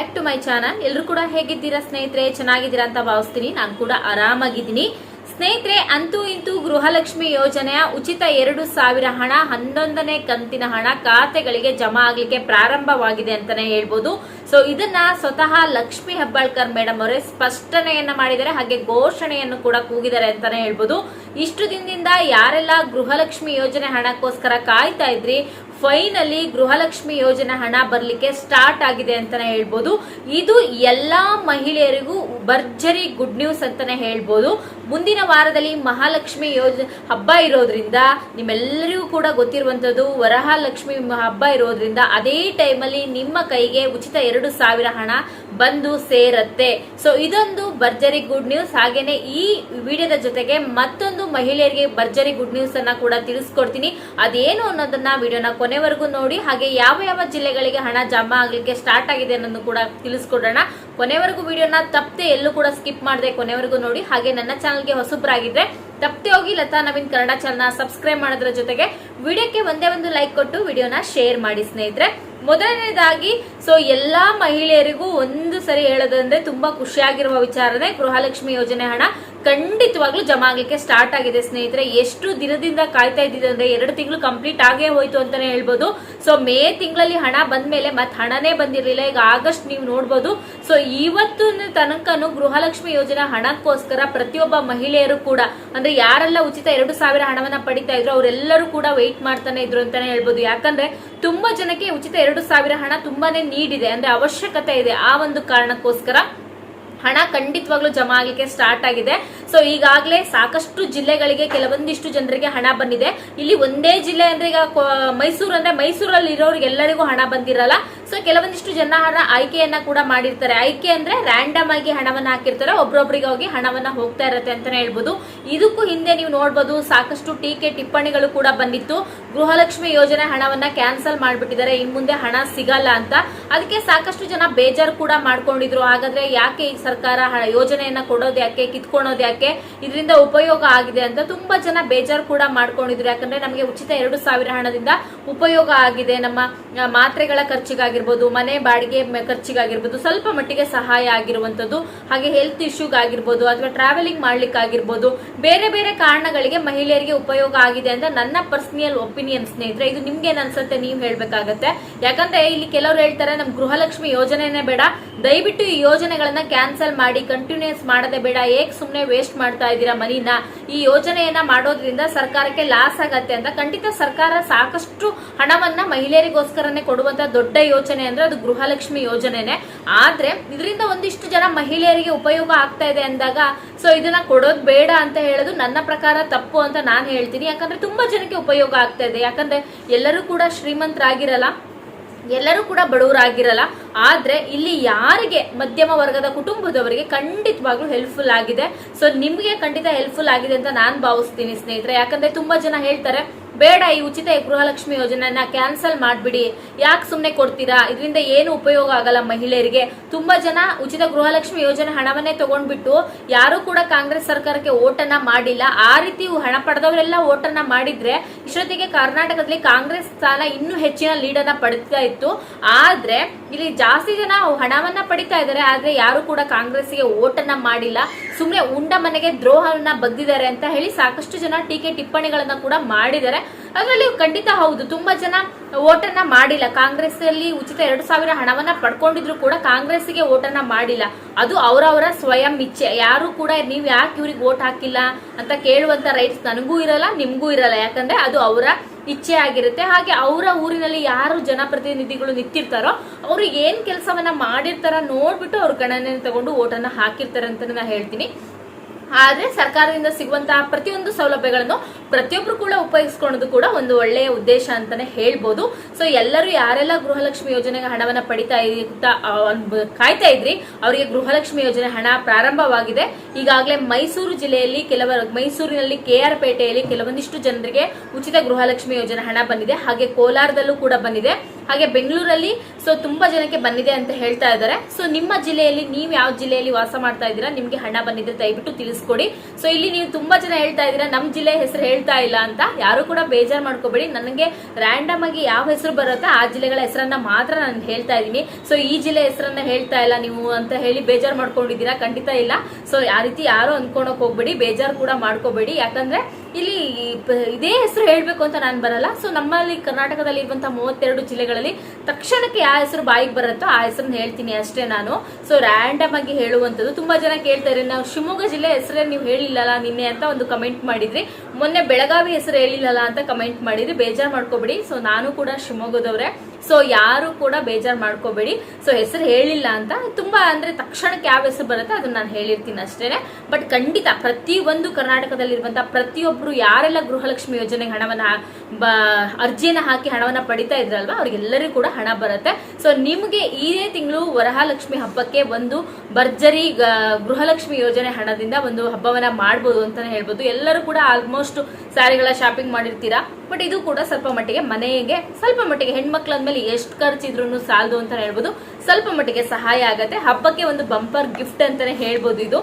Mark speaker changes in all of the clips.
Speaker 1: Back to my channel ಎಲ್ಲರೂ ಕೂಡ ಹೇಗಿದ್ದೀರಾ ಸ್ನೇಹಿತರೆ? ಚೆನ್ನಾಗಿದ್ದೀರಾ ಅಂತ ಭಾವಿಸ್ತೀನಿ. ನಾನು ಕೂಡ ಆರಾಮಾಗಿದ್ದೀನಿ. ಸ್ನೇಹಿತರೆ, ಅಂತೂ ಇಂತೂ ಗೃಹಲಕ್ಷ್ಮಿ ಯೋಜನೆಯ ಉಚಿತ ಎರಡು ಸಾವಿರ ಹಣ, ಹನ್ನೊಂದನೇ ಕಂತಿನ ಹಣ ಖಾತೆಗಳಿಗೆ ಜಮಾ ಆಗ್ಲಿಕ್ಕೆ ಪ್ರಾರಂಭವಾಗಿದೆ ಅಂತಾನೆ ಹೇಳ್ಬೋದು. ಸೊ ಇದನ್ನ ಸ್ವತಃ ಲಕ್ಷ್ಮಿ ಹೆಬ್ಬಾಳ್ಕರ್ ಮೇಡಮ್ ಅವರೇ ಸ್ಪಷ್ಟನೆಯನ್ನ ಮಾಡಿದ್ದಾರೆ. ಹಾಗೆ ಘೋಷಣೆಯನ್ನು ಕೂಡ ಕೂಗಿದ್ದಾರೆ ಅಂತಾನೆ ಹೇಳ್ಬೋದು. ಇಷ್ಟು ದಿನದಿಂದ ಯಾರೆಲ್ಲ ಗೃಹಲಕ್ಷ್ಮಿ ಯೋಜನೆ ಹಣಕ್ಕೋಸ್ಕರ ಕಾಯ್ತಾ ಇದ್ರಿ ಫೈನಲಿ ಗೃಹಲಕ್ಷ್ಮಿ ಯೋಜನೆ ಹಣ ಬರಲಿಕ್ಕೆ ಸ್ಟಾರ್ಟ್ ಆಗಿದೆ ಅಂತಾನೆ ಹೇಳ್ಬೋದು. ಇದು ಎಲ್ಲಾ ಮಹಿಳೆಯರಿಗೂ ಭರ್ಜರಿ ಗುಡ್ ನ್ಯೂಸ್ ಅಂತಾನೆ ಹೇಳ್ಬೋದು. ಮುಂದಿನ ವಾರದಲ್ಲಿ ಮಹಾಲಕ್ಷ್ಮಿ ಯೋಜನೆ ಹಬ್ಬ ಇರೋದ್ರಿಂದ ನಿಮ್ಮೆಲ್ಲರಿಗೂ ಕೂಡ ಗೊತ್ತಿರುವಂತದ್ದು, ವರಹಾಲಕ್ಷ್ಮಿ ಹಬ್ಬ ಇರೋದ್ರಿಂದ ಅದೇ ಟೈಮಲ್ಲಿ ನಿಮ್ಮ ಕೈಗೆ ಉಚಿತ ಎರಡು ಸಾವಿರ ಹಣ ಬಂದು ಸೇರತ್ತೆ. ಸೊ ಇದೊಂದು ಭರ್ಜರಿ ಗುಡ್ ನ್ಯೂಸ್ ಹಾಗೇನೆ ಈ ವಿಡಿಯೋದ ಜೊತೆಗೆ ಮತ್ತೊಂದು ಮಹಿಳೆಯರಿಗೆ ಭರ್ಜರಿ ಗುಡ್ ನ್ಯೂಸ್ ಅನ್ನ ಕೂಡ ತಿಳಿಸ್ಕೊಡ್ತೀನಿ. ಅದೇನು ಅನ್ನೋದನ್ನ ವಿಡಿಯೋನ ಕೊನೆವರೆಗೂ ನೋಡಿ, ಹಾಗೆ ಯಾವ ಯಾವ ಜಿಲ್ಲೆಗಳಿಗೆ ಹಣ ಜಮಾ ಆಗ್ಲಿಕ್ಕೆ ಸ್ಟಾರ್ಟ್ ಆಗಿದೆ ಅನ್ನೋದು ಕೂಡ ತಿಳಿಸ್ಕೊಡೋಣ. ಕೊನೆವರೆಗೂ ವಿಡಿಯೋನ ತಪ್ಪದೆ ಎಲ್ಲೂ ಕೂಡ ಸ್ಕಿಪ್ ಮಾಡದೆ ಕೊನೆವರೆಗೂ ನೋಡಿ. ಹಾಗೆ ನನ್ನ ಚಾನಲ್ಗೆ ಹೊಸಬ್ರಾಗಿದ್ರೆ ತಪ್ಪದೆ ಹೋಗಿ ಲತಾ ನವೀನ್ ಕನ್ನಡ ಚಾನಲ್ ಸಬ್ಸ್ಕ್ರೈಬ್ ಮಾಡೋದ್ರ ಜೊತೆಗೆ ವಿಡಿಯೋಕ್ಕೆ ಒಂದೇ ಒಂದು ಲೈಕ್ ಕೊಟ್ಟು ವಿಡಿಯೋನ ಶೇರ್ ಮಾಡಿ ಸ್ನೇಹಿತರೆ. ಮೊದಲನೇದಾಗಿ ಸೊ ಎಲ್ಲಾ ಮಹಿಳೆಯರಿಗೂ ಒಂದು ಸರಿ ಹೇಳೋದಂದ್ರೆ ತುಂಬಾ ಖುಷಿಯಾಗಿರುವ ವಿಚಾರನೆ ಗೃಹಲಕ್ಷ್ಮಿ ಯೋಜನೆ ಹಣ. ಖಂಡಿತವಾಗ್ಲೂ ಜಮಾ ಆಗ್ಲಿಕ್ಕೆ ಸ್ಟಾರ್ಟ್ ಆಗಿದೆ ಸ್ನೇಹಿತರೆ. ಎಷ್ಟು ದಿನದಿಂದ ಕಾಯ್ತಾ ಇದ್ದಿದೆ ಅಂದ್ರೆ ಎರಡು ತಿಂಗಳು ಕಂಪ್ಲೀಟ್ ಆಗೇ ಹೋಯ್ತು ಅಂತಾನೆ ಹೇಳ್ಬೋದು. ಸೊ ಮೇ ತಿಂಗಳಲ್ಲಿ ಹಣ ಬಂದ ಮೇಲೆ ಮತ್ತೆ ಹಣನೇ ಬಂದಿರಲಿಲ್ಲ. ಈಗ ಆಗಸ್ಟ್ ನೀವು ನೋಡ್ಬೋದು. ಸೊ ಇವತ್ತು ತನಕನು ಗೃಹಲಕ್ಷ್ಮಿ ಯೋಜನೆ ಹಣಕ್ಕೋಸ್ಕರ ಪ್ರತಿಯೊಬ್ಬ ಮಹಿಳೆಯರು ಕೂಡ, ಅಂದ್ರೆ ಯಾರೆಲ್ಲ ಉಚಿತ ಎರಡು ಸಾವಿರ ಹಣವನ್ನ ಪಡಿತಾ ಇದ್ರು, ಅವರೆಲ್ಲರೂ ಕೂಡ ವೆಯ್ಟ್ ಮಾಡ್ತಾನೆ ಇದ್ರು ಅಂತಾನೆ ಹೇಳ್ಬೋದು. ಯಾಕಂದ್ರೆ ತುಂಬಾ ಜನಕ್ಕೆ ಉಚಿತ ಎರಡು ಸಾವಿರ ಹಣ ತುಂಬಾನೇ ನೀಡಿದೆ ಅಂದ್ರೆ ಅವಶ್ಯಕತೆ ಇದೆ ಆ ಒಂದು ಕಾರಣಕ್ಕೋಸ್ಕರ ಹಣ ಖಂಡಿತವಾಗ್ಲೂ ಜಮಾ ಆಗ್ಲಿಕ್ಕೆ ಸ್ಟಾರ್ಟ್ ಆಗಿದೆ. ಸೊ ಈಗಾಗಲೇ ಸಾಕಷ್ಟು ಜಿಲ್ಲೆಗಳಿಗೆ ಕೆಲವೊಂದಿಷ್ಟು ಜನರಿಗೆ ಹಣ ಬಂದಿದೆ. ಇಲ್ಲಿ ಒಂದೇ ಜಿಲ್ಲೆ ಅಂದ್ರೆ ಈಗ ಮೈಸೂರು ಅಂದ್ರೆ ಮೈಸೂರಲ್ಲಿ ಇರೋರಿಗೆ ಎಲ್ಲರಿಗೂ ಹಣ ಬಂದಿರಲ್ಲ. ಸೊ ಕೆಲವೊಂದಿಷ್ಟು ಜನ ಹಣ ಆಯ್ಕೆಯನ್ನ ಕೂಡ ಮಾಡಿರ್ತಾರೆ. ಆಯ್ಕೆ ಅಂದ್ರೆ ರ್ಯಾಂಡಮ್ ಆಗಿ ಹಣವನ್ನ ಹಾಕಿರ್ತಾರೆ. ಒಬ್ರೊಬ್ರಿಗೆ ಹೋಗಿ ಹಣವನ್ನ ಹೋಗ್ತಾ ಇರತ್ತೆ ಅಂತಾನೆ ಹೇಳ್ಬೋದು. ಇದಕ್ಕೂ ಹಿಂದೆ ನೀವು ನೋಡ್ಬೋದು ಸಾಕಷ್ಟು ಟೀಕೆ ಟಿಪ್ಪಣಿಗಳು ಕೂಡ ಬಂದಿತ್ತು. ಗೃಹಲಕ್ಷ್ಮಿ ಯೋಜನೆ ಹಣವನ್ನ ಕ್ಯಾನ್ಸಲ್ ಮಾಡಿಬಿಟ್ಟಿದ್ದಾರೆ. ಇನ್ ಮುಂದೆ ಹಣ ಸಿಗಲ್ಲ ಅಂತ. ಅದಕ್ಕೆ ಸಾಕಷ್ಟು ಜನ ಬೇಜಾರು ಕೂಡ ಮಾಡ್ಕೊಂಡಿದ್ರು. ಹಾಗಾದ್ರೆ ಯಾಕೆ ಈ ಸರ್ಕಾರ ಯೋಜನೆಯನ್ನ ಕೊಡೋದು ಯಾಕೆ, ಕಿತ್ಕೊಳೋದು ಯಾಕೆ, ಇದರಿಂದ ಉಪಯೋಗ ಆಗಿದೆ ಅಂತ ತುಂಬಾ ಜನ ಬೇಜಾರು ಕೂಡ ಮಾಡ್ಕೊಂಡಿದ್ರು. ಯಾಕಂದ್ರೆ ನಮಗೆ ಉಚಿತ ಎರಡು ಸಾವಿರ ಹಣದಿಂದ ಉಪಯೋಗ ಆಗಿದೆ. ನಮ್ಮ ಮಾತ್ರೆಗಳ ಖರ್ಚಿಗಾಗಿರ್ಬೋದು, ಮನೆ ಬಾಡಿಗೆ ಖರ್ಚಿಗಾಗಿರ್ಬೋದು, ಸ್ವಲ್ಪ ಮಟ್ಟಿಗೆ ಸಹಾಯ ಆಗಿರುವಂತದ್ದು ಹಾಗೆ ಹೆಲ್ತ್ ಇಶ್ಯೂಗಾಗಿರ್ಬೋದು ಅಥವಾ ಟ್ರಾವೆಲಿಂಗ್ ಮಾಡ್ಲಿಕ್ಕಾಗಿರ್ಬೋದು, ಬೇರೆ ಬೇರೆ ಕಾರಣಗಳಿಗೆ ಮಹಿಳೆಯರಿಗೆ ಉಪಯೋಗ ಆಗಿದೆ ಅಂತ ನನ್ನ ಪರ್ಸನಲ್ ಒಪಿನಿಯನ್ ಸ್ನೇಹಿತರೆ, ಇದು ನಿಮ್ಗೆ ಏನ್ ಅನ್ಸುತ್ತೆ? ನೀವು ಹೇಳ್ಬೇಕಾಗತ್ತೆ. ಯಾಕಂದ್ರೆ ಇಲ್ಲಿ ಕೆಲವರು ಹೇಳ್ತಾರೆ, ನಮ್ ಗೃಹಲಕ್ಷ್ಮಿ ಯೋಜನೆನೇ ಬೇಡ. ದಯವಿಟ್ಟು ಈ ಯೋಜನೆಗಳನ್ನ ಕ್ಯಾನ್ಸಲ್ ಮಾಡಿ ಕಂಟಿನ್ಯೂಸ್ ಮಾಡದೆ ಬೇಡ. ಏಕ್ ಸುಮ್ನೆ ವೇಸ್ಟ್ ಮಾಡ್ತಾ ಇದ್ದೀರಾ ಮನಿನ? ಈ ಯೋಜನೆಯನ್ನ ಮಾಡೋದ್ರಿಂದ ಸರ್ಕಾರಕ್ಕೆ ಲಾಸ್ ಆಗತ್ತೆ ಅಂತ ಖಂಡಿತ ಸರ್ಕಾರ ಸಾಕಷ್ಟು ಹಣವನ್ನ ಮಹಿಳೆಯರಿಗೋಸ್ಕರನೇ ಕೊಡುವಂತ ದೊಡ್ಡ ಯೋಜನೆ ಅಂದ್ರೆ ಅದು ಗೃಹಲಕ್ಷ್ಮಿ ಯೋಜನೆನೆ. ಆದ್ರೆ ಇದರಿಂದ ಒಂದಿಷ್ಟು ಜನ ಮಹಿಳೆಯರಿಗೆ ಉಪಯೋಗ ಆಗ್ತಾ ಇದೆ ಅಂದಾಗ, ಸೊ ಇದನ್ನ ಕೊಡೋದು ಬೇಡ ಅಂತ ಹೇಳೋದು ನನ್ನ ಪ್ರಕಾರ ತಪ್ಪು ಅಂತ ನಾನು ಹೇಳ್ತೀನಿ. ಯಾಕಂದ್ರೆ ತುಂಬಾ ಜನಕ್ಕೆ ಉಪಯೋಗ ಆಗ್ತಾ ಇದೆ. ಯಾಕಂದ್ರೆ ಎಲ್ಲರೂ ಕೂಡ ಶ್ರೀಮಂತರಾಗಿರಲ್ಲ. ಎಲ್ಲರೂ ಕೂಡ ಬಡವರಾಗಿರಲ್ಲ, ಆದ್ರೆ ಇಲ್ಲಿ ಯಾರಿಗೆ ಮಧ್ಯಮ ವರ್ಗದ ಕುಟುಂಬದವರಿಗೆ ಖಂಡಿತವಾಗ್ಲೂ ಹೆಲ್ಪ್ಫುಲ್ ಆಗಿದೆ. ಸೊ ನಿಮ್ಗೆ ಖಂಡಿತ ಹೆಲ್ಪ್ಫುಲ್ ಆಗಿದೆ ಅಂತ ನಾನು ಭಾವಿಸ್ತೀನಿ ಸ್ನೇಹಿತರೆ. ಯಾಕಂದ್ರೆ ತುಂಬಾ ಜನ ಹೇಳ್ತಾರೆ ಬೇಡ ಈ ಉಚಿತ ಗೃಹಲಕ್ಷ್ಮಿ ಯೋಜನೆನ ಕ್ಯಾನ್ಸಲ್ ಮಾಡ್ಬಿಡಿ. ಯಾಕೆ ಸುಮ್ನೆ ಕೊಡ್ತೀರಾ? ಇದರಿಂದ ಏನು ಉಪಯೋಗ ಆಗಲ್ಲ ಮಹಿಳೆಯರಿಗೆ. ತುಂಬಾ ಜನ ಉಚಿತ ಗೃಹಲಕ್ಷ್ಮಿ ಯೋಜನೆ ಹಣವನ್ನೇ ತಗೊಂಡ್ಬಿಟ್ಟು ಯಾರು ಕೂಡ ಕಾಂಗ್ರೆಸ್ ಸರ್ಕಾರಕ್ಕೆ ಓಟನ್ನ ಮಾಡಿಲ್ಲ. ಆ ರೀತಿ ಹಣ ಪಡೆದವರೆಲ್ಲ ಓಟನ್ನ ಮಾಡಿದ್ರೆ ಇಷ್ಟೊತ್ತಿಗೆ ಕರ್ನಾಟಕದಲ್ಲಿ ಕಾಂಗ್ರೆಸ್ ಸ್ಥಾನ ಇನ್ನೂ ಹೆಚ್ಚಿನ ಲೀಡನ್ನ ಪಡಿತಾ ಇತ್ತು. ಆದ್ರೆ ಇಲ್ಲಿ ಜಾಸ್ತಿ ಜನ ಹಣವನ್ನ ಪಡಿತಾ ಇದ್ದಾರೆ. ಆದ್ರೆ ಯಾರು ಕೂಡ ಕಾಂಗ್ರೆಸ್ಗೆ ಓಟನ್ನ ಮಾಡಿಲ್ಲ. ಸುಮ್ನೆ ಉಂಡ ಮನೆಗೆ ದ್ರೋಹವನ್ನ ಬಗ್ದಿದ್ದಾರೆ ಅಂತ ಹೇಳಿ ಸಾಕಷ್ಟು ಜನ ಟೀಕೆ ಟಿಪ್ಪಣಿಗಳನ್ನ ಕೂಡ ಮಾಡಿದ್ದಾರೆ. ಅದರಲ್ಲಿ ಖಂಡಿತ ಹೌದು, ತುಂಬಾ ಜನ ಓಟನ್ನ ಮಾಡಿಲ್ಲ. ಕಾಂಗ್ರೆಸ್ ಅಲ್ಲಿ ಉಚಿತ ಎರಡು ಸಾವಿರ ಹಣವನ್ನ ಪಡ್ಕೊಂಡಿದ್ರು ಕೂಡ ಕಾಂಗ್ರೆಸ್ಗೆ ಓಟನ್ನ ಮಾಡಿಲ್ಲ. ಅದು ಅವರವರ ಸ್ವಯಂ ಇಚ್ಛೆ. ಯಾರು ಕೂಡ ನೀವ್ ಯಾಕೆ ಇವ್ರಿಗೆ ಓಟ್ ಹಾಕಿಲ್ಲ ಅಂತ ಕೇಳುವಂತ ರೈಟ್ಸ್ ನನಗೂ ಇರಲ್ಲ, ನಿಮ್ಗೂ ಇರಲ್ಲ. ಯಾಕಂದ್ರೆ ಅದು ಅವರ ಇಚ್ಛೆ ಆಗಿರುತ್ತೆ. ಹಾಗೆ ಅವರ ಊರಿನಲ್ಲಿ ಯಾರು ಜನಪ್ರತಿನಿಧಿಗಳು ನಿಂತಿರ್ತಾರೋ, ಅವರು ಏನ್ ಕೆಲಸವನ್ನ ಮಾಡಿರ್ತಾರ ನೋಡ್ಬಿಟ್ಟು ಅವ್ರ ಗಣನೆ ತಗೊಂಡು ಓಟನ್ನ ಹಾಕಿರ್ತಾರೆ ಅಂತ ನಾನು ಹೇಳ್ತೀನಿ. ಆದ್ರೆ ಸರ್ಕಾರದಿಂದ ಸಿಗುವಂತಹ ಪ್ರತಿಯೊಂದು ಸೌಲಭ್ಯಗಳನ್ನು ಪ್ರತಿಯೊಬ್ರು ಕೂಡ ಉಪಯೋಗಿಸ್ಕೊಳ್ಳೋದು ಕೂಡ ಒಂದು ಒಳ್ಳೆಯ ಉದ್ದೇಶ ಅಂತಾನೆ ಹೇಳ್ಬೋದು. ಸೊ ಎಲ್ಲರೂ ಯಾರೆಲ್ಲ ಗೃಹಲಕ್ಷ್ಮಿ ಯೋಜನೆಗೆ ಹಣವನ್ನ ಪಡಿತಾ ಕಾಯ್ತಾ ಇದ್ರಿ, ಅವರಿಗೆ ಗೃಹಲಕ್ಷ್ಮಿ ಯೋಜನೆ ಹಣ ಪ್ರಾರಂಭವಾಗಿದೆ. ಈಗಾಗಲೇ ಮೈಸೂರು ಜಿಲ್ಲೆಯಲ್ಲಿ ಕೆಲವರು, ಮೈಸೂರಿನಲ್ಲಿ ಕೆ ಆರ್ ಪೇಟೆಯಲ್ಲಿ ಕೆಲವೊಂದಿಷ್ಟು ಜನರಿಗೆ ಉಚಿತ ಗೃಹಲಕ್ಷ್ಮಿ ಯೋಜನೆ ಹಣ ಬಂದಿದೆ. ಹಾಗೆ ಕೋಲಾರದಲ್ಲೂ ಕೂಡ ಬಂದಿದೆ. ಹಾಗೆ ಬೆಂಗಳೂರಲ್ಲಿ ಸೊ ತುಂಬಾ ಜನಕ್ಕೆ ಬಂದಿದೆ ಅಂತ ಹೇಳ್ತಾ ಇದ್ದಾರೆ. ಸೊ ನಿಮ್ಮ ಜಿಲ್ಲೆಯಲ್ಲಿ ನೀವು ಯಾವ ಜಿಲ್ಲೆಯಲ್ಲಿ ವಾಸ ಮಾಡ್ತಾ ಇದ್ದೀರಾ? ನಿಮ್ಗೆ ಹಣ ಬಂದಿದ್ರೆ ದಯವಿಟ್ಟು ತಿಳಿಸ್ಕೊಡಿ. ಸೊ ಇಲ್ಲಿ ನೀವು ತುಂಬಾ ಜನ ಹೇಳ್ತಾ ಇದ್ದೀರಾ ನಮ್ಮ ಜಿಲ್ಲೆ ಹೆಸರು ಹೇಳ್ತಾ ಇಲ್ಲ ಅಂತ. ಯಾರು ಕೂಡ ಬೇಜಾರ್ ಮಾಡ್ಕೋಬೇಡಿ. ನನಗೆ ರ್ಯಾಂಡಮ್ ಆಗಿ ಯಾವ ಹೆಸರು ಬರುತ್ತೋ ಆ ಜಿಲ್ಲೆಗಳ ಹೆಸರನ್ನ ಮಾತ್ರ ನಾನು ಹೇಳ್ತಾ ಇದ್ದೀನಿ. ಸೊ ಈ ಜಿಲ್ಲೆ ಹೆಸರನ್ನ ಹೇಳ್ತಾ ಇಲ್ಲ ನೀವು ಅಂತ ಹೇಳಿ ಬೇಜಾರ್ ಮಾಡ್ಕೊಂಡಿದ್ದೀರಾ? ಖಂಡಿತ ಇಲ್ಲ. ಸೊ ಆ ರೀತಿ ಯಾರು ಅನ್ಕೊಳಕ್ ಹೋಗ್ಬೇಡಿ. ಬೇಜಾರ್ ಕೂಡ ಮಾಡ್ಕೋಬೇಡಿ. ಯಾಕಂದ್ರೆ ಇಲ್ಲಿ ಇದೇ ಹೆಸರು ಹೇಳ್ಬೇಕು ಅಂತ ನಾನು ಬರಲ್ಲ. ಸೊ ನಮ್ಮಲ್ಲಿ ಕರ್ನಾಟಕದಲ್ಲಿ ಇರುವಂತಹ ಮೂವತ್ತೆರಡು ಜಿಲ್ಲೆಗಳಲ್ಲಿ ತಕ್ಷಣಕ್ಕೆ ಯಾವ ಹೆಸರು ಬಾಯಿಗೆ ಬರುತ್ತೋ ಆ ಹೆಸರನ್ನ ಹೇಳ್ತೀನಿ ಅಷ್ಟೇ ನಾನು. ಸೊ ರ್ಯಾಂಡಮ್ ಆಗಿ ಹೇಳುವಂಥದ್ದು ತುಂಬಾ ಜನ ಕೇಳ್ತಾರೆ ನಾವು ಶಿವಮೊಗ್ಗ ಜಿಲ್ಲೆ ಹೆಸರೇ ನೀವು ಹೇಳಿಲ್ಲಲ್ಲ ನಿನ್ನೆ ಅಂತ ಒಂದು ಕಮೆಂಟ್ ಮಾಡಿದ್ರಿ. ಮೊನ್ನೆ ಬೆಳಗಾವಿ ಹೆಸರು ಹೇಳಿಲ್ಲಲ್ಲ ಅಂತ ಕಮೆಂಟ್ ಮಾಡಿದ್ರಿ. ಬೇಜಾರು ಮಾಡ್ಕೋಬಿಡಿ. ಸೊ ನಾನು ಕೂಡ ಶಿವಮೊಗ್ಗದವ್ರೆ. ಸೊ ಯಾರು ಕೂಡ ಬೇಜಾರ್ ಮಾಡ್ಕೋಬೇಡಿ. ಸೊ ಹೆಸರು ಹೇಳಿಲ್ಲ ಅಂತ, ತುಂಬಾ ಅಂದ್ರೆ ತಕ್ಷಣಕ್ಕೆ ಯಾವ ಹೆಸರು ಬರುತ್ತೆ ಅದನ್ನ ನಾನು ಹೇಳಿರ್ತೀನಿ ಅಷ್ಟೇನೆ. ಬಟ್ ಖಂಡಿತ ಪ್ರತಿ ಒಂದು ಕರ್ನಾಟಕದಲ್ಲಿರುವಂತಹ ಪ್ರತಿಯೊಬ್ರು ಯಾರೆಲ್ಲ ಗೃಹಲಕ್ಷ್ಮಿ ಯೋಜನೆಗೆ ಹಣವನ್ನ ಅರ್ಜಿಯನ್ನ ಹಾಕಿ ಹಣವನ್ನ ಪಡಿತಾ ಇದ್ರಲ್ವಾ, ಅವ್ರಿಗೆಲ್ಲರಿಗೂ ಕೂಡ ಹಣ ಬರುತ್ತೆ. ಸೊ ನಿಮಗೆ ಇದೇ ತಿಂಗಳು ವರಹಾಲಕ್ಷ್ಮಿ ಹಬ್ಬಕ್ಕೆ ಒಂದು ಭರ್ಜರಿ ಗೃಹಲಕ್ಷ್ಮಿ ಯೋಜನೆ ಹಣದಿಂದ ಒಂದು ಹಬ್ಬವನ್ನ ಮಾಡ್ಬೋದು ಅಂತಾನೆ ಹೇಳ್ಬೋದು. ಎಲ್ಲರೂ ಕೂಡ ಆಲ್ಮೋಸ್ಟ್ ಸ್ಯಾರಿಗಳ ಶಾಪಿಂಗ್ ಮಾಡಿರ್ತೀರಾ? ಬಟ್ ಇದು ಕೂಡ ಸ್ವಲ್ಪ ಮಟ್ಟಿಗೆ ಮನೆಗೆ, ಸ್ವಲ್ಪ ಮಟ್ಟಿಗೆ ಹೆಣ್ಮಕ್ಳು ಅಂದ್ಮೇಲೆ ಎಷ್ಟು ಖರ್ಚಿದ್ರು ಸಾಲದು ಅಂತ ಹೇಳ್ಬೋದು. ಸ್ವಲ್ಪ ಮಟ್ಟಿಗೆ ಸಹಾಯ ಆಗತ್ತೆ. ಹಬ್ಬಕ್ಕೆ ಒಂದು ಬಂಪರ್ ಗಿಫ್ಟ್ ಅಂತಾನೆ ಹೇಳ್ಬೋದು ಇದು.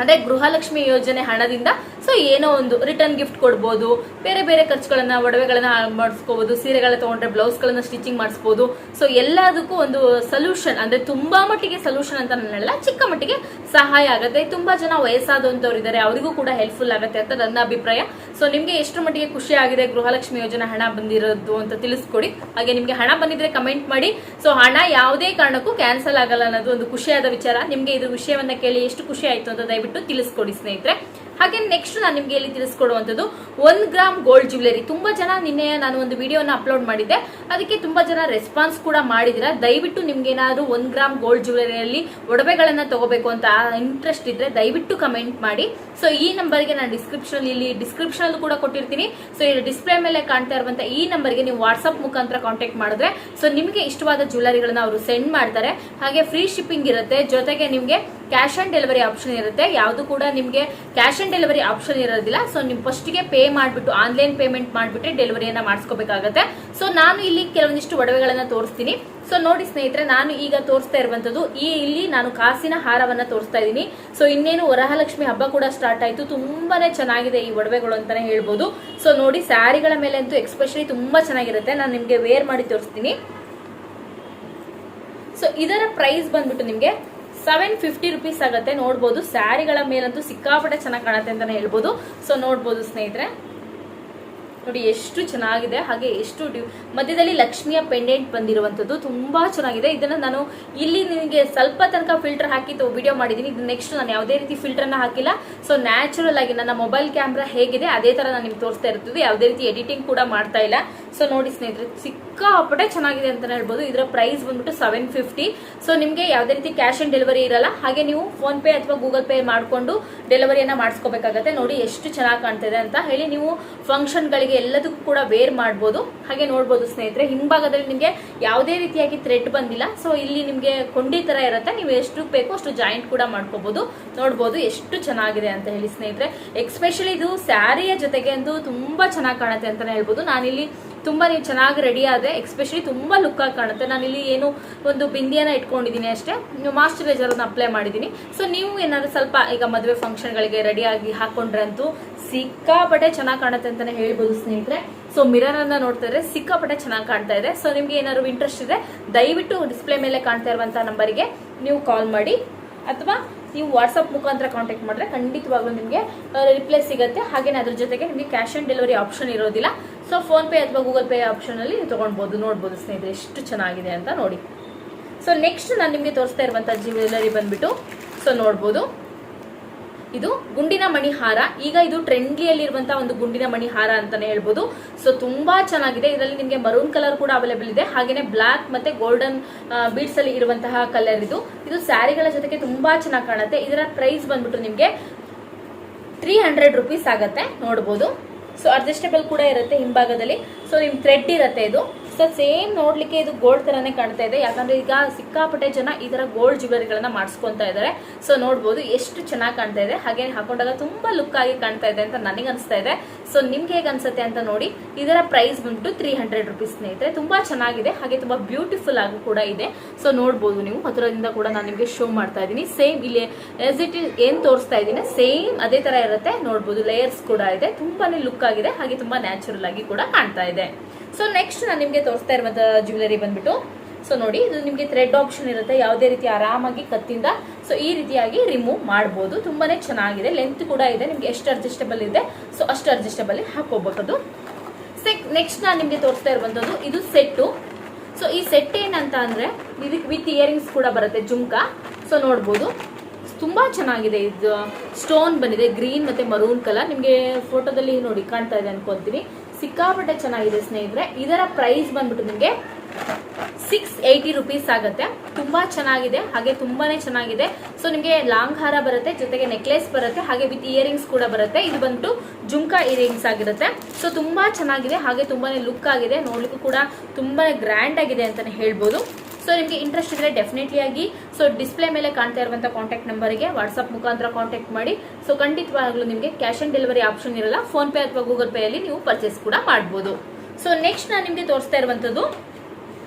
Speaker 1: ಅಂದ್ರೆ ಗೃಹಲಕ್ಷ್ಮಿ ಯೋಜನೆ ಹಣದಿಂದ ಸೊ ಏನೋ ಒಂದು ರಿಟರ್ನ್ ಗಿಫ್ಟ್ ಕೊಡ್ಬೋದು. ಬೇರೆ ಬೇರೆ ಖರ್ಚುಗಳನ್ನ, ಒಡವೆಗಳನ್ನ ಮಾಡಿಸ್ಕೋಬಹುದು ಸೀರೆಗಳ ತಗೊಂಡ್ರೆ ಬ್ಲೌಸ್ಗಳನ್ನ ಸ್ಟಿಚಿಂಗ್ ಮಾಡಿಸ್ಬೋದು. ಸೊ ಎಲ್ಲದಕ್ಕೂ ಒಂದು ಸೊಲ್ಯೂಷನ್ ಅಂದ್ರೆ ತುಂಬಾ ಮಟ್ಟಿಗೆ ಸೊಲ್ಯೂಷನ್ ಅಂತ ನನ್ನೆಲ್ಲ ಚಿಕ್ಕ ಮಟ್ಟಿಗೆ ಸಹಾಯ ಆಗುತ್ತೆ. ತುಂಬಾ ಜನ ವಯಸ್ಸಾದಂತವ್ರು ಇದ್ದಾರೆ, ಅವರಿಗೂ ಕೂಡ ಹೆಲ್ಪ್ಫುಲ್ ಆಗುತ್ತೆ ಅಂತ ನನ್ನ ಅಭಿಪ್ರಾಯ. ಸೊ ನಿಮ್ಗೆ ಎಷ್ಟು ಮಟ್ಟಿಗೆ ಖುಷಿ ಆಗಿದೆ, ಗೃಹಲಕ್ಷ್ಮಿ ಯೋಜನೆ ಹಣ ಬಂದಿರೋದು ಅಂತ ತಿಳಿಸ್ಕೊಡಿ. ಹಾಗೆ ನಿಮ್ಗೆ ಹಣ ಬಂದಿದ್ರೆ ಕಮೆಂಟ್ ಮಾಡಿ. ಸೊ ಹಣ ಯಾವುದೇ ಕಾರಣಕ್ಕೂ ಕ್ಯಾನ್ಸಲ್ ಆಗಲ್ಲ ಅನ್ನೋದು ಒಂದು ಖುಷಿಯಾದ ವಿಚಾರ. ನಿಮ್ಗೆ ಇದು ವಿಷಯವನ್ನ ಕೇಳಿ ಎಷ್ಟು ಖುಷಿ ಆಯ್ತು ಅಂತ ದಯವಿಟ್ಟು ತಿಳಿಸ್ಕೊಡಿ ಸ್ನೇಹಿತರೆ. ಹಾಗೆ ನೆಕ್ಸ್ಟ್ ನಾನು ನಿಮ್ಗೆ ಇಲ್ಲಿ ತಿಳಿಸ್ಕೊಡುವಂಥದ್ದು, ಒಂದು ಗ್ರಾಮ್ ಗೋಲ್ಡ್ ಜ್ಯುವೆಲರಿ ತುಂಬಾ ಜನ ನಿನ್ನೆ ನಾನು ಒಂದು ವಿಡಿಯೋನ ಅಪ್ಲೋಡ್ ಮಾಡಿದ್ದೆ. ಅದಕ್ಕೆ ತುಂಬಾ ಜನ ರೆಸ್ಪಾನ್ಸ್ ಕೂಡ ಮಾಡಿದಿರ ದಯವಿಟ್ಟು ನಿಮ್ಗೆ ಏನಾದ್ರು ಒಂದು ಗ್ರಾಮ್ ಗೋಲ್ಡ್ ಜ್ಯುವೆಲರಿಯಲ್ಲಿ ಒಡವೆಗಳನ್ನ ತಗೋಬೇಕು ಅಂತ ಇಂಟ್ರೆಸ್ಟ್ ಇದ್ರೆ ದಯವಿಟ್ಟು ಕಮೆಂಟ್ ಮಾಡಿ. ಸೊ ಈ ನಂಬರ್ಗೆ ನಾನು ಡಿಸ್ಕ್ರಿಪ್ಷನ್ ಇಲ್ಲಿ ಡಿಸ್ಕ್ರಿಪ್ಷನ್ ಕೂಡ ಕೊಟ್ಟಿರ್ತೀನಿ. ಸೊ ಇಲ್ಲಿ ಡಿಸ್ಪ್ಲೇ ಮೇಲೆ ಕಾಣ್ತಾ ಇರುವಂತ ಈ ನಂಬರ್ಗೆ ನೀವು ವಾಟ್ಸ್ಆಪ್ ಮುಖಾಂತರ ಕಾಂಟ್ಯಾಕ್ಟ್ ಮಾಡಿದ್ರೆ ಸೊ ನಿಮಗೆ ಇಷ್ಟವಾದ ಜ್ಯುವೆಲರಿಗಳನ್ನ ಅವರು ಸೆಂಡ್ ಮಾಡ್ತಾರೆ. ಹಾಗೆ ಫ್ರೀ ಶಿಪ್ಪಿಂಗ್ ಇರುತ್ತೆ. ಜೊತೆಗೆ ನಿಮಗೆ ಕ್ಯಾಶ್ ಆನ್ ಡೆಲಿವರಿ ಆಪ್ಷನ್ ಇರುತ್ತೆ. ಯಾವುದು ಕೂಡ ನಿಮಗೆ ಕ್ಯಾಶ್ ಆನ್ ಡೆಲಿವರಿ ಆಪ್ಷನ್ ಇರೋದಿಲ್ಲ. ಸೊ ನೀವು ಫಸ್ಟ್ಗೆ ಪೇ ಮಾಡಿಬಿಟ್ಟು, ಆನ್ಲೈನ್ ಪೇಮೆಂಟ್ ಮಾಡಿಬಿಟ್ಟು ಡೆಲಿವರಿಯನ್ನ ಮಾಡಿಸ್ಕೋಬೇಕಾಗತ್ತೆ. ಸೊ ನಾನು ಇಲ್ಲಿ ಕೆಲವೊಂದಿಷ್ಟು ಒಡವೆಗಳನ್ನ ತೋರಿಸ್ತೀನಿ. ಸೊ ನೋಡಿ ಸ್ನೇಹಿತರೆ, ನಾನು ಈಗ ತೋರಿಸ್ತಾ ಇರುವಂತದ್ದು ಈ ಇಲ್ಲಿ ನಾನು ಕಾಸಿನ ಹಾರವನ್ನ ತೋರಿಸ್ತಾ ಇದ್ದೀನಿ. ಸೊ ಇನ್ನೇನು ವರಹಲಕ್ಷ್ಮಿ ಹಬ್ಬ ಕೂಡ ಸ್ಟಾರ್ಟ್ ಆಯ್ತು. ತುಂಬಾನೇ ಚೆನ್ನಾಗಿದೆ ಈ ಒಡವೆಗಳು ಅಂತಾನೆ ಹೇಳ್ಬೋದು. ಸೊ ನೋಡಿ ಸ್ಯಾರಿಗಳ ಮೇಲೆ ಅಂತೂ ಎಕ್ಸ್ಪೆಷಲಿ ತುಂಬಾ ಚೆನ್ನಾಗಿರುತ್ತೆ. ನಾನು ನಿಮ್ಗೆ ವೇರ್ ಮಾಡಿ ತೋರಿಸ್ತೀನಿ. ಸೊ ಇದರ ಪ್ರೈಸ್ ಬಂದ್ಬಿಟ್ಟು ನಿಮಗೆ ಸೆವೆನ್ ಫಿಫ್ಟಿ ರುಪೀಸ್ ಆಗುತ್ತೆ. ನೋಡ್ಬೋದು, ಸ್ಯಾರಿಗಳ ಮೇಲಂತೂ ಸಿಕ್ಕಾಪಟ್ಟೆ ಚೆನ್ನಾಗಿ ಕಾಣುತ್ತೆ ಅಂತಾನೆ ಹೇಳ್ಬೋದು. ಸೊ ನೋಡ್ಬೋದು ಸ್ನೇಹಿತರೆ. ನೋಡಿ, ಎಷ್ಟು ಚೆನ್ನಾಗಿದೆ, ಹಾಗೆ ಎಷ್ಟು ಡ್ಯೂ ಮಧ್ಯದಲ್ಲಿ ಲಕ್ಷ್ಮಿಯ ಪೆಂಡೆಂಟ್ ಬಂದಿರುವಂಥದ್ದು ತುಂಬಾ ಚೆನ್ನಾಗಿದೆ. ಇದನ್ನ ನಾನು ಇಲ್ಲಿ ನಿಮಗೆ ಸ್ವಲ್ಪ ತನಕ ಫಿಲ್ಟರ್ ಹಾಕಿ ವಿಡಿಯೋ ಮಾಡಿದ್ದೀನಿ ಇದು ನೆಕ್ಸ್ಟ್ ನಾನು ಯಾವುದೇ ರೀತಿ ಫಿಲ್ಟರ್ ಅನ್ನ ಹಾಕಿಲ್ಲ. ಸೊ ನ್ಯಾಚುರಲ್ ಆಗಿ ನನ್ನ ಮೊಬೈಲ್ ಕ್ಯಾಮ್ರಾ ಹೇಗಿದೆ, ಅದೇ ತರ ನಾನು ನಿಮ್ಗೆ ತೋರಿಸ್ತಾ ಇರ್ತದೆ ಯಾವುದೇ ರೀತಿ ಎಡಿಟಿಂಗ್ ಕೂಡ ಮಾಡ್ತಾ ಇಲ್ಲ. ಸೊ ನೋಡಿ ಸ್ನೇಹಿತರೆ, ಸಿಕ್ಕಾಪಟ್ಟೆ ಚೆನ್ನಾಗಿದೆ ಅಂತ ಹೇಳ್ಬೋದು. ಇದರ ಪ್ರೈಸ್ ಬಂದ್ಬಿಟ್ಟು ಸೆವೆನ್ ಫಿಫ್ಟಿ ಸೊ ನಿಮಗೆ ಯಾವುದೇ ರೀತಿ ಕ್ಯಾಶ್ ಆನ್ ಡೆಲಿವರಿ ಇರಲ್ಲ. ಹಾಗೆ ನೀವು ಫೋನ್ ಪೇ ಅಥವಾ ಗೂಗಲ್ ಪೇ ಮಾಡಿಕೊಂಡು ಡೆಲಿವರಿಯನ್ನ ಮಾಡಿಸ್ಕೋಬೇಕಾಗತ್ತೆ. ನೋಡಿ, ಎಷ್ಟು ಚೆನ್ನಾಗಿ ಕಾಣ್ತಿದೆ ಅಂತ ಹೇಳಿ ನೀವು ಫಂಕ್ಷನ್ಗಳಿಗೆ ಎಲ್ಲದಕ್ಕೂ ಕೂಡ ವೇರ್ ಮಾಡ್ಬೋದು. ಹಾಗೆ ನೋಡ್ಬೋದು ಸ್ನೇಹಿತರೆ, ಹಿಂಭಾಗದಲ್ಲಿ ನಿಮಗೆ ಯಾವುದೇ ರೀತಿಯಾಗಿ ಥ್ರೆಡ್ ಬಂದಿಲ್ಲ. ಸೊ ಇಲ್ಲಿ ನಿಮಗೆ ಕೊಂಡಿ ತರ ಇರುತ್ತೆ. ನೀವು ಎಷ್ಟು ಬೇಕೋ ಅಷ್ಟು ಜಾಯಿಂಟ್ ಕೂಡ ಮಾಡ್ಕೋಬಹುದು ನೋಡ್ಬೋದು ಎಷ್ಟು ಚೆನ್ನಾಗಿದೆ ಅಂತ ಹೇಳಿ ಸ್ನೇಹಿತರೆ. ಎಕ್ಸ್ಪೆಷಲಿ ಇದು ಸ್ಯಾರಿಯ ಜೊತೆಗೆ ಅಂತೂ ತುಂಬಾ ಚೆನ್ನಾಗಿ ಕಾಣುತ್ತೆ ಅಂತಲೇ ಹೇಳ್ಬೋದು. ನಾನಿಲ್ಲಿ ತುಂಬಾ ನೀವು ಚೆನ್ನಾಗಿ ರೆಡಿ ಆದ್ರೆ ಎಕ್ಸ್ಪೆಷಲಿ ತುಂಬಾ ಲುಕ್ ಆಗಿ ಕಾಣುತ್ತೆ. ನಾನಿಲ್ಲಿ ಏನು ಒಂದು ಬಿಂದಿಯನ್ನ ಇಟ್ಕೊಂಡಿದ್ದೀನಿ ಅಷ್ಟೇ. ಮಾಸ್ಚರೈಸರ್ ಅನ್ನ ಅಪ್ಲೈ ಮಾಡಿದ್ದೀನಿ. ಸೊ ನೀವು ಏನಾದ್ರು ಸ್ವಲ್ಪ ಈಗ ಮದುವೆ ಫಂಕ್ಷನ್ಗಳಿಗೆ ರೆಡಿ ಆಗಿ ಹಾಕೊಂಡ್ರೆ ಅಂತೂ ಸಿಕ್ಕಾಪಟ್ಟೆ ಚೆನ್ನಾಗಿ ಕಾಣುತ್ತೆ ಅಂತಾನೆ ಹೇಳ್ಬೋದು ಸ್ನೇಹಿತರೆ. ಸೊ ಮಿರರ್ ಅನ್ನ ನೋಡ್ತಾ ಇದ್ರೆ ಸಿಕ್ಕಾಪಟ್ಟೆ ಚೆನ್ನಾಗಿ ಕಾಣ್ತಾ ಇದೆ. ಸೊ ನಿಮ್ಗೆ ಏನಾದ್ರು ಇಂಟ್ರೆಸ್ಟ್ ಇದೆ ದಯವಿಟ್ಟು ಡಿಸ್ಪ್ಲೇ ಮೇಲೆ ಕಾಣ್ತಾ ಇರುವಂತಹ ನಂಬರಿಗೆ ನೀವು ಕಾಲ್ ಮಾಡಿ. ಅಥವಾ ನೀವು ವಾಟ್ಸಪ್ ಮುಖಾಂತರ ಕಾಂಟ್ಯಾಕ್ಟ್ ಮಾಡಿದ್ರೆ ಖಂಡಿತವಾಗ್ಲೂ ನಿಮಗೆ ರಿಪ್ಲೈ ಸಿಗುತ್ತೆ. ಹಾಗೇನೆ ಅದ್ರ ಜೊತೆಗೆ ನಿಮಗೆ ಕ್ಯಾಶ್ ಆನ್ ಡೆಲಿವರಿ ಆಪ್ಷನ್ ಇರೋದಿಲ್ಲ. ಸೊ ಫೋನ್ ಪೇ ಅಥವಾ ಗೂಗಲ್ ಪೇ ಆಪ್ಷನ್ ಅಲ್ಲಿ ನೀವು ತಗೊಳ್ಬಹುದು ನೋಡ್ಬೋದು ಸ್ನೇಹಿತರೆ, ಎಷ್ಟು ಚೆನ್ನಾಗಿದೆ ಅಂತ ನೋಡಿ. ಸೊ ನೆಕ್ಸ್ಟ್ ನಾನು ನಿಮಗೆ ತೋರಿಸ್ತಾ ಇರುವಂತ ಜ್ಯುವೆಲರಿ ಬಂದ್ಬಿಟ್ಟು ಸೊ ನೋಡ್ಬೋದು. ಇದು ಗುಂಡಿನ ಮಣಿಹಾರ. ಈಗ ಇದು ಟ್ರೆಂಡ್ಲಿಯಲ್ಲಿ ಇರುವಂತಹ ಒಂದು ಗುಂಡಿನ ಮಣಿಹಾರ ಅಂತಾನೆ ಹೇಳ್ಬೋದು. ಸೊ ತುಂಬಾ ಚೆನ್ನಾಗಿದೆ. ಇದರಲ್ಲಿ ನಿಮಗೆ ಮರೂನ್ ಕಲರ್ ಕೂಡ ಅವೈಲೇಬಲ್ ಇದೆ. ಹಾಗೇನೆ ಬ್ಲಾಕ್ ಮತ್ತೆ ಗೋಲ್ಡನ್ ಬೀಡ್ಸ್ ಅಲ್ಲಿ ಇರುವಂತಹ ಕಲರ್ ಇದು. ಇದು ಸ್ಯಾರಿಗಳ ಜೊತೆಗೆ ತುಂಬಾ ಚೆನ್ನಾಗಿ ಕಾಣುತ್ತೆ. ಇದರ ಪ್ರೈಸ್ ಬಂದ್ಬಿಟ್ಟು ನಿಮಗೆ ತ್ರೀ ಹಂಡ್ರೆಡ್ ರುಪೀಸ್ ಆಗತ್ತೆ. ನೋಡ್ಬೋದು. ಸೊ ಅಡ್ಜಸ್ಟೇಬಲ್ ಕೂಡ ಇರುತ್ತೆ ಹಿಂಭಾಗದಲ್ಲಿ. ಸೊ ನಿಮ್ ಥ್ರೆಡ್ ಇರುತ್ತೆ ಇದು. ಸೊ ಸೇಮ್ ನೋಡ್ಲಿಕ್ಕೆ ಇದು ಗೋಲ್ಡ್ ತರಾನೇ ಕಾಣ್ತಾ ಇದೆ. ಯಾಕಂದ್ರೆ ಈಗ ಸಿಕ್ಕಾಪಟ್ಟೆ ಜನ ಈ ತರ ಗೋಲ್ಡ್ ಜ್ಯುವೆಲರಿಗಳನ್ನ ಮಾಡಿಸ್ಕೊಂತ ಇದ್ದಾರೆ ಸೊ ನೋಡ್ಬೋದು ಎಷ್ಟು ಚೆನ್ನಾಗಿ ಕಾಣ್ತಾ ಇದೆ. ಹಾಗೆ ಹಾಕೊಂಡಾಗ ತುಂಬಾ ಲುಕ್ ಆಗಿ ಕಾಣ್ತಾ ಇದೆ ಅಂತ ನನಗೆ ಅನಿಸ್ತಾ ಇದೆ. ಸೊ ನಿಮ್ಗೆ ಹೇಗೆ ಅನ್ಸುತ್ತೆ ಅಂತ ನೋಡಿ, ಇದರ ಪ್ರೈಸ್ ಬಂದ್ಬಿಟ್ಟು ತ್ರೀ ಹಂಡ್ರೆಡ್ ರುಪೀಸ್ ಸ್ನೇಹಿತರೆ. ತುಂಬಾ ಚೆನ್ನಾಗಿದೆ. ಹಾಗೆ ತುಂಬಾ ಬ್ಯೂಟಿಫುಲ್ ಆಗಿ ಕೂಡ ಇದೆ. ಸೊ ನೋಡ್ಬೋದು ನೀವು. ಹತ್ತಿರದಿಂದ ಕೂಡ ನಾನು ನಿಮಗೆ ಶೋ ಮಾಡ್ತಾ ಇದ್ದೀನಿ ಸೇಮ್ ಇಲ್ಲಿ ಎಸ್ ಇಟ್ ಏನ್ ತೋರಿಸ್ತಾ ಇದ್ದೀನಿ ಸೇಮ್ ಅದೇ ತರ ಇರುತ್ತೆ. ನೋಡ್ಬೋದು ಲೇಯರ್ಸ್ ಕೂಡ ಇದೆ. ತುಂಬಾನೇ ಲುಕ್ ಆಗಿದೆ. ಹಾಗೆ ತುಂಬಾ ನ್ಯಾಚುರಲ್ ಆಗಿ ಕೂಡ ಕಾಣ್ತಾ ಇದೆ. ಸೊ ನೆಕ್ಸ್ಟ್ ನಾನು ನಿಮಗೆ ತೋರಿಸ್ತಾ ಇರುವಂತ ಜ್ಯುವೆಲರಿ ಬಂದ್ಬಿಟ್ಟು. ಸೊ ನೋಡಿ, ಇದು ನಿಮಗೆ ಥ್ರೆಡ್ ಆಪ್ಷನ್ ಇರುತ್ತೆ. ಯಾವುದೇ ರೀತಿ ಆರಾಮಾಗಿ ಕತ್ತಿಂದ ಸೊ ಈ ರೀತಿಯಾಗಿ ರಿಮೂವ್ ಮಾಡ್ಬೋದು. ತುಂಬಾ ಚೆನ್ನಾಗಿದೆ. ಲೆಂತ್ ಕೂಡ ಇದೆ. ನಿಮಗೆ ಎಷ್ಟು ಅಡ್ಜಸ್ಟಬಲ್ ಇದೆ ಸೊ ಅಷ್ಟು ಅಡ್ಜಸ್ಟಬಲ್ ಹಾಕೋಬಹುದು ನೆಕ್ಸ್ಟ್ ನಾನು ನಿಮಗೆ ತೋರಿಸ್ತಾ ಇರುವಂತದ್ದು, ಇದು ಸೆಟ್ಟು ಸೊ ಈ ಸೆಟ್ ಏನಂತ ಅಂದ್ರೆ, ಇದಕ್ಕೆ ವಿತ್ ಇಯರಿಂಗ್ಸ್ ಕೂಡ ಬರುತ್ತೆ, ಜುಮ್ಕಾ. ಸೊ ನೋಡ್ಬೋದು. ತುಂಬಾ ಚೆನ್ನಾಗಿದೆ. ಇದು ಸ್ಟೋನ್ ಬಂದಿದೆ ಗ್ರೀನ್ ಮತ್ತೆ ಮರೂನ್ ಕಲರ್ ನಿಮಗೆ ಫೋಟೋದಲ್ಲಿ ನೋಡಿ ಕಾಣ್ತಾ ಇದೆ ಅನ್ಕೊಂತೀನಿ. ಸಿಕ್ಕಾಪಟ್ಟೆ ಚೆನ್ನಾಗಿದೆ ಸ್ನೇಹಿತರೆ. ಇದರ ಪ್ರೈಸ್ ಬಂದ್ಬಿಟ್ಟು ನಿಮಗೆ ಸಿಕ್ಸ್ ಏಯ್ಟಿ ರುಪೀಸ್ ಆಗುತ್ತೆ. ತುಂಬಾ ಚೆನ್ನಾಗಿದೆ. ಹಾಗೆ ತುಂಬಾನೇ ಚೆನ್ನಾಗಿದೆ. ಸೊ ನಿಮಗೆ ಲಾಂಗ್ ಹಾರ ಬರುತ್ತೆ, ಜೊತೆಗೆ ನೆಕ್ಲೆಸ್ ಬರುತ್ತೆ, ಹಾಗೆ ವಿತ್ ಇಯರಿಂಗ್ಸ್ ಕೂಡ ಬರುತ್ತೆ. ಇದು ಬಂದ್ಬಿಟ್ಟು ಜುಮ್ಕಾ ಇಯರಿಂಗ್ಸ್ ಆಗಿರುತ್ತೆ. ಸೊ ತುಂಬಾ ಚೆನ್ನಾಗಿದೆ. ಹಾಗೆ ತುಂಬಾನೇ ಲುಕ್ ಆಗಿದೆ. ನೋಡ್ಲಿಕ್ಕೂ ಕೂಡ ತುಂಬಾನೇ ಗ್ರ್ಯಾಂಡ್ ಆಗಿದೆ ಅಂತಾನೆ ಹೇಳ್ಬೋದು. ಸೊ ನಿಮಗೆ ಇಂಟ್ರೆಸ್ಟ್ ಇದ್ರೆ ಡೆಫಿನೆಟ್ಲಿ ಆಗಿ. ಸೊ ಡಿಸ್ಪ್ಲೇ ಮೇಲೆ ಕಾಣ್ತಾ ಇರುವಂತ ಕಾಂಟ್ಯಾಕ್ಟ್ ನಂಬರ್ಗೆ ವಾಟ್ಸ್ಆಪ್ ಮುಖಾಂತರ ಕಾಂಟ್ಯಾಕ್ಟ್ ಮಾಡಿ. ಸೊ ಖಂಡಿತವಾಗ್ಲೂ ನಿಮಗೆ ಕ್ಯಾಶ್ ಆನ್ ಡೆಲಿವರಿ ಆಪ್ಷನ್ ಇರಲ್ಲ. ಫೋನ್ ಪೇ ಅಥವಾ ಗೂಗಲ್ ಪೇ ಅಲ್ಲಿ ನೀವು ಪರ್ಚೇಸ್ ಕೂಡ ಮಾಡ್ಬೋದು. ಸೊ ನೆಕ್ಸ್ಟ್ ನಾನು ನಿಮಗೆ ತೋರಿಸ್ತಾ ಇರುವಂತದ್ದು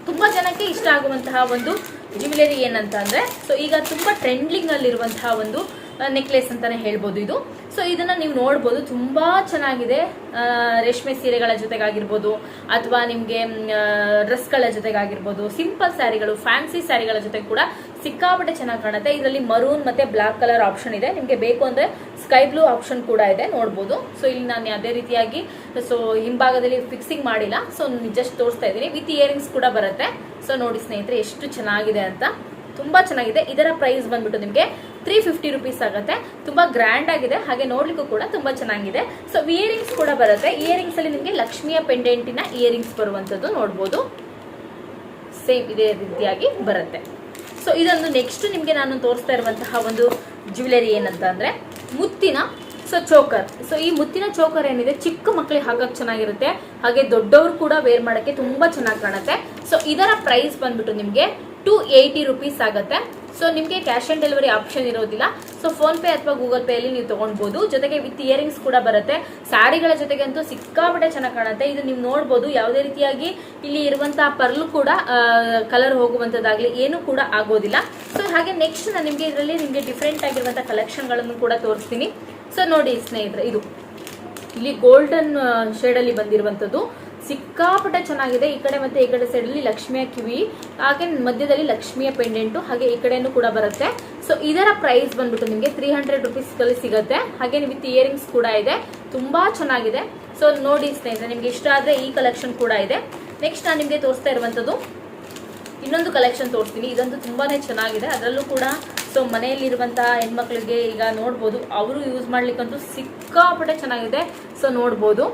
Speaker 1: ತುಂಬಾ ಜನಕ್ಕೆ ಇಷ್ಟ ಆಗುವಂತಹ ಒಂದು ಜ್ಯುವೆಲರಿ ಏನಂತ ಅಂದ್ರೆ ಸೊ ಈಗ ತುಂಬಾ ಟ್ರೆಂಡಿಂಗ್ ಅಲ್ಲಿ ಇರುವಂತಹ ಒಂದು ನೆಕ್ಲೆಸ್ ಅಂತಾನೆ ಹೇಳ್ಬೋದು ಇದು. ಸೊ ಇದನ್ನ ನೀವು ನೋಡ್ಬೋದು. ತುಂಬಾ ಚೆನ್ನಾಗಿದೆ. ರೇಷ್ಮೆ ಸೀರೆಗಳ ಜೊತೆಗಾಗಿರ್ಬೋದು, ಅಥವಾ ನಿಮಗೆ ಡ್ರೆಸ್ಗಳ ಜೊತೆಗಾಗಿರ್ಬೋದು ಸಿಂಪಲ್ ಸ್ಯಾರಿಗಳು ಫ್ಯಾನ್ಸಿ ಸ್ಯಾರಿಗಳ ಜೊತೆ ಕೂಡ ಸಿಕ್ಕಾಪಟ್ಟೆ ಚೆನ್ನಾಗಿ ಕಾಣುತ್ತೆ. ಇದರಲ್ಲಿ ಮರೂನ್ ಮತ್ತೆ ಬ್ಲಾಕ್ ಕಲರ್ ಆಪ್ಷನ್ ಇದೆ. ನಿಮಗೆ ಬೇಕು ಅಂದ್ರೆ ಸ್ಕೈ ಬ್ಲೂ ಆಪ್ಷನ್ ಕೂಡ ಇದೆ, ನೋಡ್ಬೋದು. ಸೊ ಇಲ್ಲಿ ನಾನು ಅದೇ ರೀತಿಯಾಗಿ ಸೊ ಹಿಂಭಾಗದಲ್ಲಿ ಫಿಕ್ಸಿಂಗ್ ಮಾಡಿಲ್ಲ. ಸೊ ಜಸ್ಟ್ ತೋರಿಸ್ತಾ ಇದ್ದೀನಿ. ವಿತ್ ಇಯರಿಂಗ್ಸ್ ಕೂಡ ಬರುತ್ತೆ. ಸೊ ನೋಡಿ ಸ್ನೇಹಿತರೆ, ಎಷ್ಟು ಚೆನ್ನಾಗಿದೆ ಅಂತ. ತುಂಬಾ ಚೆನ್ನಾಗಿದೆ. ಇದರ ಪ್ರೈಸ್ ಬಂದ್ಬಿಟ್ಟು ನಿಮಗೆ ತ್ರೀ ಫಿಫ್ಟಿ ರುಪೀಸ್ ಆಗುತ್ತೆ. ತುಂಬಾ ಗ್ರ್ಯಾಂಡ್ ಆಗಿದೆ. ಹಾಗೆ ನೋಡ್ಲಿಕ್ಕೂ ಕೂಡ ತುಂಬಾ ಚೆನ್ನಾಗಿದೆ. ಸೊ ಇಯರಿಂಗ್ಸ್ ಕೂಡ ಬರುತ್ತೆ. ಇಯರಿಂಗ್ಸ್ ಅಲ್ಲಿ ನಿಮಗೆ ಲಕ್ಷ್ಮಿಯ ಪೆಂಡೆಂಟಿನ ಇಯರಿಂಗ್ಸ್ ಬರುವಂತದ್ದು ನೋಡ್ಬೋದು. ಸೇಮ್ ಇದೇ ರೀತಿಯಾಗಿ ಬರುತ್ತೆ. ಸೊ ಇದೊಂದು ನೆಕ್ಸ್ಟ್ ನಿಮಗೆ ನಾನು ತೋರಿಸ್ತಾ ಇರುವಂತಹ ಒಂದು ಜ್ಯುವೆಲರಿ ಏನಂತ ಅಂದ್ರೆ ಮುತ್ತಿನ ಸೊ ಚೋಕರ್ ಸೊ ಈ ಮುತ್ತಿನ ಚೋಕರ್ ಏನಿದೆ, ಚಿಕ್ಕ ಮಕ್ಕಳಿಗೆ ಹಾಕಕ್ ಚೆನ್ನಾಗಿರುತ್ತೆ. ಹಾಗೆ ದೊಡ್ಡವರು ಕೂಡ ವೇರ್ ಮಾಡಕ್ಕೆ ತುಂಬಾ ಚೆನ್ನಾಗಿ ಕಾಣುತ್ತೆ. ಸೊ ಇದರ ಪ್ರೈಸ್ ಬಂದ್ಬಿಟ್ಟು ನಿಮಗೆ ಟೂ ಏಯ್ಟಿ ರುಪೀಸ್ ಆಗುತ್ತೆ. ಸೊ ನಿಮಗೆ ಕ್ಯಾಶ್ ಆನ್ ಡೆಲಿವರಿ ಆಪ್ಷನ್ ಇರೋದಿಲ್ಲ. ಸೊ ಫೋನ್ ಪೇ ಅಥವಾ ಗೂಗಲ್ ಪೇ ಅಲ್ಲಿ ನೀವು ತೊಗೊಳ್ಬೋದು. ಜೊತೆಗೆ ವಿತ್ ಇಯರಿಂಗ್ಸ್ ಕೂಡ ಬರುತ್ತೆ. ಸ್ಯಾರಿಗಳ ಜೊತೆಗಂತೂ ಸಿಕ್ಕಾಪಟ್ಟೆ ಚೆನ್ನಾಗಿ ಕಾಣುತ್ತೆ. ಇದು ನೀವು ನೋಡ್ಬೋದು, ಯಾವುದೇ ರೀತಿಯಾಗಿ ಇಲ್ಲಿ ಇರುವಂತಹ ಪರ್ಲು ಕೂಡ ಕಲರ್ ಹೋಗುವಂತದ್ದಾಗ್ಲಿ ಏನು ಕೂಡ ಆಗೋದಿಲ್ಲ. ಸೊ ಹಾಗೆ ನೆಕ್ಸ್ಟ್ ನಾನು ನಿಮಗೆ ಇದರಲ್ಲಿ ನಿಮಗೆ ಡಿಫ್ರೆಂಟ್ ಆಗಿರುವಂತಹ ಕಲೆಕ್ಷನ್ಗಳನ್ನು ಕೂಡ ತೋರಿಸ್ತೀನಿ. ಸೊ ನೋಡಿ ಸ್ನೇಹಿತರೆ, ಇದು ಇಲ್ಲಿ ಗೋಲ್ಡನ್ ಶೇಡ್ ಅಲ್ಲಿ ಬಂದಿರುವಂತದ್ದು. ಸಿಕ್ಕಾಪಟ್ಟೆ ಚೆನ್ನಾಗಿದೆ. ಈ ಕಡೆ ಮತ್ತೆ ಈ ಕಡೆ ಸೈಡ್ ಅಲ್ಲಿ ಲಕ್ಷ್ಮಿಯ ಕಿವಿ, ಹಾಗೆ ಮಧ್ಯದಲ್ಲಿ ಲಕ್ಷ್ಮಿಯ ಪೆಂಡೆಂಟು ಹಾಗೆ ಈ ಕಡೆನೂ ಕೂಡ ಬರುತ್ತೆ. ಸೊ ಇದರ ಪ್ರೈಸ್ ಬಂದ್ಬಿಟ್ಟು ನಿಮಗೆ ತ್ರೀ ಹಂಡ್ರೆಡ್ ರುಪೀಸ್ ಅಲ್ಲಿ ಸಿಗುತ್ತೆ. ಹಾಗೆ ವಿತ್ ಇಯರಿಂಗ್ಸ್ ಕೂಡ ಇದೆ. ತುಂಬಾ ಚೆನ್ನಾಗಿದೆ. ಸೊ ನೋಡಿ ಸ್ನೇಹಿತರೆ, ನಿಮ್ಗೆ ಇಷ್ಟ ಆದ್ರೆ ಈ ಕಲೆಕ್ಷನ್ ಕೂಡ ಇದೆ. ನೆಕ್ಸ್ಟ್ ನಾನು ನಿಮಗೆ ತೋರಿಸ್ತಾ ಇರುವಂತದ್ದು, ಇನ್ನೊಂದು ಕಲೆಕ್ಷನ್ ತೋರಿಸ್ತೀನಿ. ಇದಂತೂ ತುಂಬಾನೇ ಚೆನ್ನಾಗಿದೆ. ಅದರಲ್ಲೂ ಕೂಡ ಸೊ ಮನೆಯಲ್ಲಿರುವಂತಹ ಹೆಣ್ಮಕ್ಳಿಗೆ ಈಗ ನೋಡ್ಬೋದು. ಅವರು ಯೂಸ್ ಮಾಡ್ಲಿಕ್ಕಂತೂ ಸಿಕ್ಕಾಪಟ್ಟೆ ಚೆನ್ನಾಗಿದೆ. ಸೊ ನೋಡ್ಬೋದು.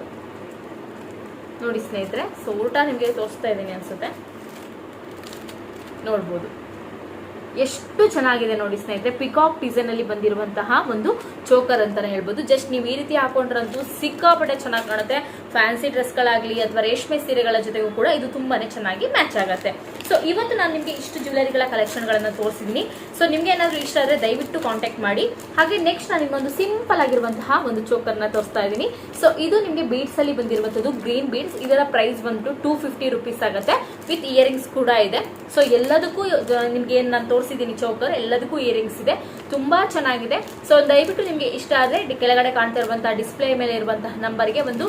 Speaker 1: ನೋಡಿ ಸ್ನೇಹಿತರೆ, ಸೊ ಊಟ ನಿಮಗೆ ತೋರಿಸ್ತಾ ಇದ್ದೀನಿ ಅನಿಸುತ್ತೆ. ನೋಡ್ಬೋದು. ಎಷ್ಟು ಚೆನ್ನಾಗಿದೆ ನೋಡಿ ಸ್ನೇಹಿತರೆ ಪಿಕಾಕ್ ಡಿಸೈನ್ ಅಲ್ಲಿ ಬಂದಿರುವಂತಹ ಒಂದು ಚೋಕರ್ ಅಂತಾನೆ ಹೇಳ್ಬೋದು. ಜಸ್ಟ್ ನೀವು ಈ ರೀತಿ ಹಾಕೊಂಡ್ರಂತೂ ಸಿಕ್ಕಾಪಟ್ಟೆ ಚೆನ್ನಾಗಿ ಕಾಣುತ್ತೆ. ಫ್ಯಾನ್ಸಿ ಡ್ರೆಸ್ಗಳಾಗಲಿ ಅಥವಾ ರೇಷ್ಮೆ ಸೀರೆಗಳ ಜೊತೆಗೂ ಕೂಡ ಇದು ತುಂಬಾನೇ ಚೆನ್ನಾಗಿ ಮ್ಯಾಚ್ ಆಗುತ್ತೆ. ಸೊ ಇವತ್ತು ನಾನು ನಿಮಗೆ ಇಷ್ಟು ಜ್ಯುವೆಲರಿಗಳ ಕಲೆಕ್ಷನ್ಗಳನ್ನು ತೋರಿಸಿದ್ದೀನಿ ಸೊ ನಿಮಗೆ ಏನಾದರೂ ಇಷ್ಟ ಆದರೆ ದಯವಿಟ್ಟು ಕಾಂಟ್ಯಾಕ್ಟ್ ಮಾಡಿ. ಹಾಗೆ ನೆಕ್ಸ್ಟ್ ನಾನು ನಿಮಗೊಂದು ಸಿಂಪಲ್ ಆಗಿರುವಂತಹ ಒಂದು ಚೋಕರ್ನ ತೋರಿಸ್ತಾ ಇದ್ದೀನಿ ಸೊ ಇದು ನಿಮಗೆ ಬೀಡ್ಸ್ ಅಲ್ಲಿ ಬಂದಿರುವಂತದ್ದು ಗ್ರೀನ್ ಬೀಡ್ಸ್ ಇದರ ಪ್ರೈಸ್ ಬಂದ್ಬಿಟ್ಟು ಟೂ ಫಿಫ್ಟಿ ರುಪೀಸ್ ಆಗುತ್ತೆ. ವಿತ್ ಇಯರಿಂಗ್ಸ್ ಕೂಡ ಇದೆ. ಸೊ ಎಲ್ಲದಕ್ಕೂ ನಿಮಗೆ ನಿಮ್ಗೆ ಏನ್ ನಾನು ತೋರಿಸಿದ್ದೀನಿ ಚೋಕರ್ ಎಲ್ಲದಕ್ಕೂ ಇಯರಿಂಗ್ಸ್ ಇದೆ. ತುಂಬಾ ಚೆನ್ನಾಗಿದೆ. ಸೊ ದಯವಿಟ್ಟು ನಿಮಗೆ ಇಷ್ಟ ಆದರೆ ಕೆಳಗಡೆ ಕಾಣ್ತಾ ಇರುವಂತಹ ಡಿಸ್ಪ್ಲೇ ಮೇಲೆ ಇರುವಂತಹ ನಂಬರ್ಗೆ ಒಂದು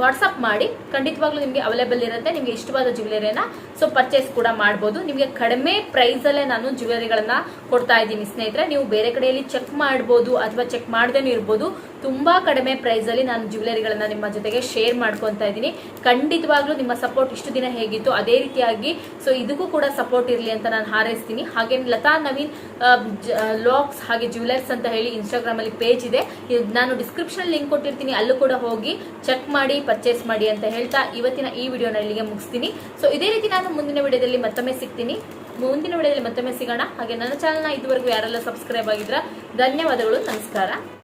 Speaker 1: ವಾಟ್ಸ್ಆಪ್ ಮಾಡಿ. ಖಂಡಿತವಾಗ್ಲೂ ನಿಮಗೆ ಅವೈಲೇಬಲ್ ಇರುತ್ತೆ. ನಿಮಗೆ ಇಷ್ಟವಾದ ಜ್ಯುವೆಲರಿನ ಸೊ ಪರ್ಚೇಸ್ ಕೂಡ ಮಾಡ್ಬೋದು. ನಿಮಗೆ ಕಡಿಮೆ ಪ್ರೈಸಲ್ಲೇ ನಾನು ಜ್ಯುವೆಲರಿಗಳನ್ನ ಕೊಡ್ತಾ ಇದ್ದೀನಿ ಸ್ನೇಹಿತರೆ. ನೀವು ಬೇರೆ ಕಡೆಯಲ್ಲಿ ಚೆಕ್ ಮಾಡ್ಬೋದು ಅಥವಾ ಚೆಕ್ ಮಾಡ್ದೇನೂ ಇರ್ಬೋದು. ತುಂಬಾ ಕಡಿಮೆ ಪ್ರೈಸಲ್ಲಿ ನಾನು ಜ್ಯುವೆಲರಿಗಳನ್ನ ನಿಮ್ಮ ಜೊತೆಗೆ ಶೇರ್ ಮಾಡ್ಕೊತಾ ಇದ್ದೀನಿ. ಖಂಡಿತವಾಗ್ಲೂ ನಿಮ್ಮ ಸಪೋರ್ಟ್ ಇಷ್ಟು ದಿನ ಹೇಗಿತ್ತು ಅದೇ ರೀತಿಯಾಗಿ ಸೊ ಇದಕ್ಕೂ ಕೂಡ ಸಪೋರ್ಟ್ ಇರಲಿ ಅಂತ ನಾನು ಹಾರೈಸ್ತೀನಿ. ಹಾಗೆ ಲತಾ ನವೀನ್ ಲಾಕ್ಸ್ ಹಾಗೆ ಜ್ಯುವೆಲರ್ಸ್ ಅಂತ ಹೇಳಿ ಇನ್ಸ್ಟಾಗ್ರಾಮ್ ಅಲ್ಲಿ ಪೇಜ್ ಇದು. ನಾನು ಡಿಸ್ಕ್ರಿಪ್ಷನ್ ಲಿಂಕ್ ಕೊಟ್ಟಿರ್ತೀನಿ. ಅಲ್ಲೂ ಕೂಡ ಹೋಗಿ ಚೆಕ್ ಮಾಡಿ ಪರ್ಚೇಸ್ ಮಾಡಿ ಅಂತ ಹೇಳ್ತಾ ಇವತ್ತಿನ ಈ ವಿಡಿಯೋನ ಇಲ್ಲಿಗೆ ಮುಗಿಸ್ತೀನಿ. ಸೊ ಇದೇ ರೀತಿ ನಾನು ಮುಂದಿನ ವಿಡಿಯೋದಲ್ಲಿ ಮತ್ತೊಮ್ಮೆ ಸಿಗ್ತೀನಿ. ಮುಂದಿನ ವಿಡಿಯೋದಲ್ಲಿ ಮತ್ತೊಮ್ಮೆ ಸಿಗೋಣ. ಹಾಗೆ ನನ್ನ ಚಾನಲ್ನ ಇದುವರೆಗೂ ಯಾರೆಲ್ಲ ಸಬ್ಸ್ಕ್ರೈಬ್ ಆಗಿದ್ರ ಧನ್ಯವಾದಗಳು, ನಮಸ್ಕಾರ.